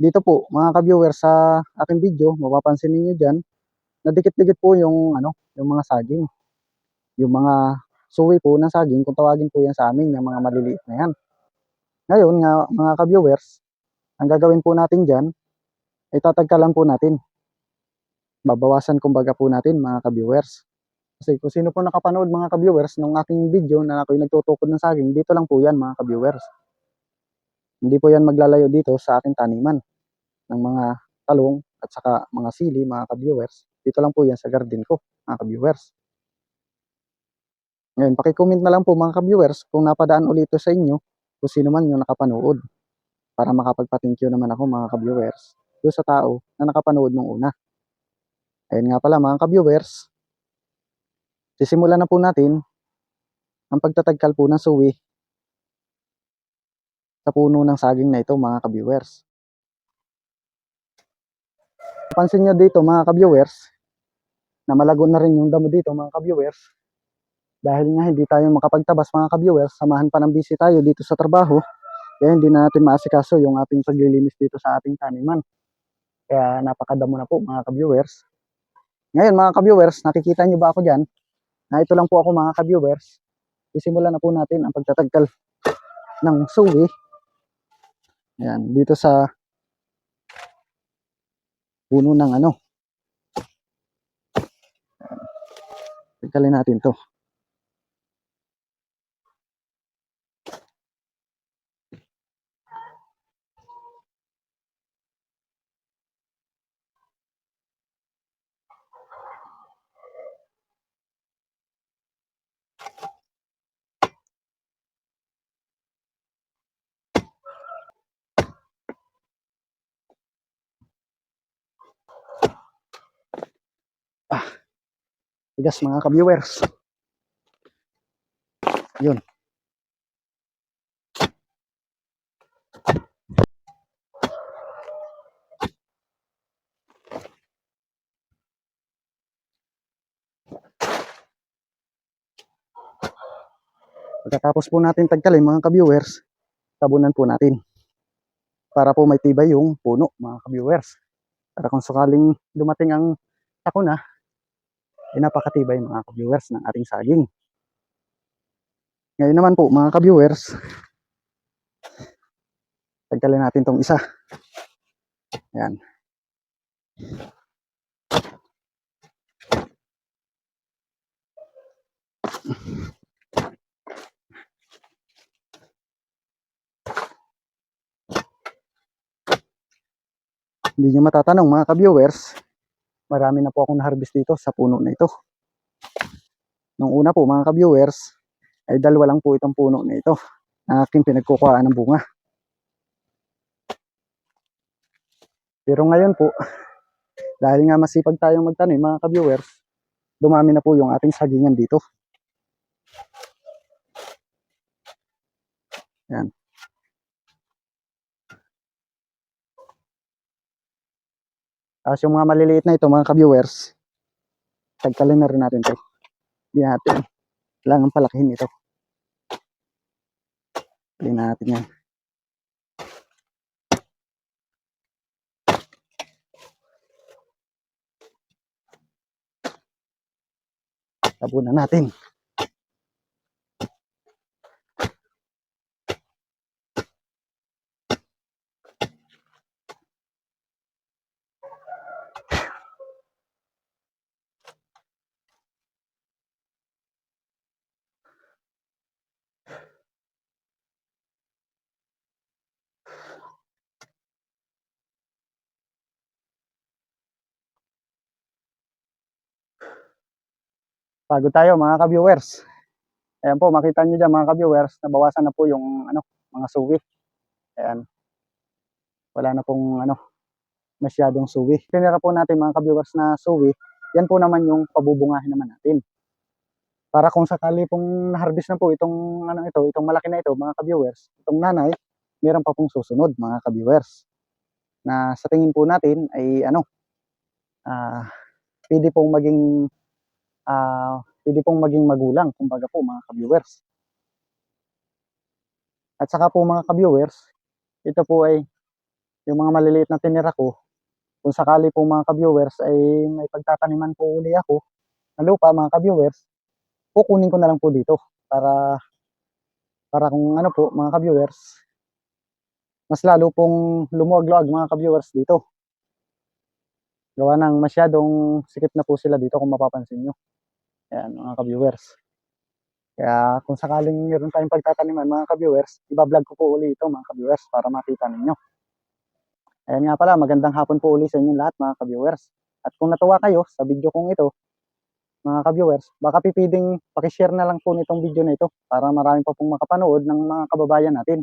dito po, mga ka-viewers, sa aking video, mapapansin niyo dyan, nadikit-dikit po yung, ano, yung mga saging. Yung mga suwi po ng saging, kung tawagin po yan sa amin, yung mga maliliit na yan. Ngayon, nga, mga ka-viewers, ang gagawin po natin dyan, ay tatagkalan po natin. Babawasan kumbaga po natin, mga ka-viewers. Kasi kung sino po nakapanood mga ka-viewers nung aking video na ako'y nagtutukod ng saging, dito lang po yan mga ka-viewers. Hindi po yan maglalayo dito sa aking taniman ng mga talong at saka mga sili mga ka-viewers. Dito lang po yan sa garden ko mga ka-viewers. Ngayon, pakicomment na lang po mga ka-viewers kung napadaan ulit sa inyo kung sino man yung nakapanood para makapagpa-thank you naman ako mga ka-viewers doon sa tao na nakapanood nung una. Ayun nga pala mga ka-viewers, Sisimulan na po natin ang pagtatagkal po ng suwi sa puno ng saging na ito mga ka-viewers. Pansin nyo dito mga ka-viewers na malago na rin yung damo dito mga ka-viewers dahil nga hindi tayo makapagtabas mga ka-viewers samahan pa ng busy tayo dito sa trabaho kaya hindi na natin maasikaso yung ating paglilinis dito sa ating taniman. Kaya napakadamo na po mga ka-viewers. Ngayon mga ka-viewers, nakikita nyo ba ako dyan? na ito lang po ako mga ka-viewers. Isimulan na po natin ang pagtatagkal ng suwi. Ayan, dito sa puno ng ano. Tagkalin natin to. Tigas mga ka-viewers. Yun. Pagkatapos po natin tagkalin mga ka-viewers, tabunan po natin. Para po may tibay yung puno mga ka-viewers. Para kung sakaling dumating ang sakuna, ay napakatibay mga ka-viewers ng ating saging. Ngayon naman po mga ka-viewers, tagkalin natin tong isa. Ayan. Hindi nyo matatanong mga ka-viewers, marami na po akong na-harvest dito sa puno na ito. Nung una po mga ka-viewers, ay dalawa lang po itong puno na ito na aking pinagkukuhaan ng bunga. Pero ngayon po, dahil nga masipag tayong magtanim mga ka-viewers, dumami na po yung ating sagingan dito. Yan. Tapos yung mga maliliit na ito mga ka-viewers, tagkalin na rin natin to. Hindi natin. Kailangan palakihin ito. Hindi natin yan. Tabunan natin. Pagod tayo mga ka-viewers. Ayan po, makita nyo dyan mga ka-viewers, nabawasan na po yung ano, mga suwi. Ayan. Wala na pong ano, masyadong suwi. Pinira po natin mga ka-viewers na suwi, yan po naman yung pabubungahin naman natin. Para kung sakali pong na-harvest na po itong ano ito, itong malaki na ito mga ka-viewers, itong nanay, meron pa pong susunod mga ka-viewers. Na sa tingin po natin ay ano, ah, pwede pong maging ah, pwede pong maging magulang, kumbaga po mga ka-viewers. At saka po mga ka-viewers, ito po ay yung mga maliliit na tinira ko, kung sakali po mga ka-viewers ay may pagtataniman po uli ako na lupa mga ka-viewers, kukunin ko na lang po dito para para kung ano po mga ka-viewers, mas lalo pong lumuwag-luwag mga ka-viewers dito. Gawa ng masyadong sikip na po sila dito kung mapapansin nyo. Ayan mga ka-viewers. Kaya kung sakaling meron tayong pagtataniman mga ka-viewers, ibablog ko po uli ito mga ka-viewers para makita ninyo. Ayan nga pala, magandang hapon po uli sa inyo lahat mga ka-viewers. At kung natuwa kayo sa video kong ito, mga ka-viewers, baka pipiling pakishare na lang po nitong video na ito para marami pa pong makapanood ng mga kababayan natin.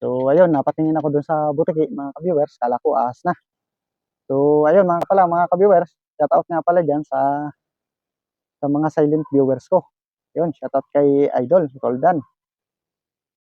So ayun, napatingin ako dun sa butiki mga ka-viewers, kala ko ahas na. So ayun mga pala mga ka-viewers, shout out nga pala dyan sa sa mga silent viewers ko. Yun, shout out kay Idol, Roldan.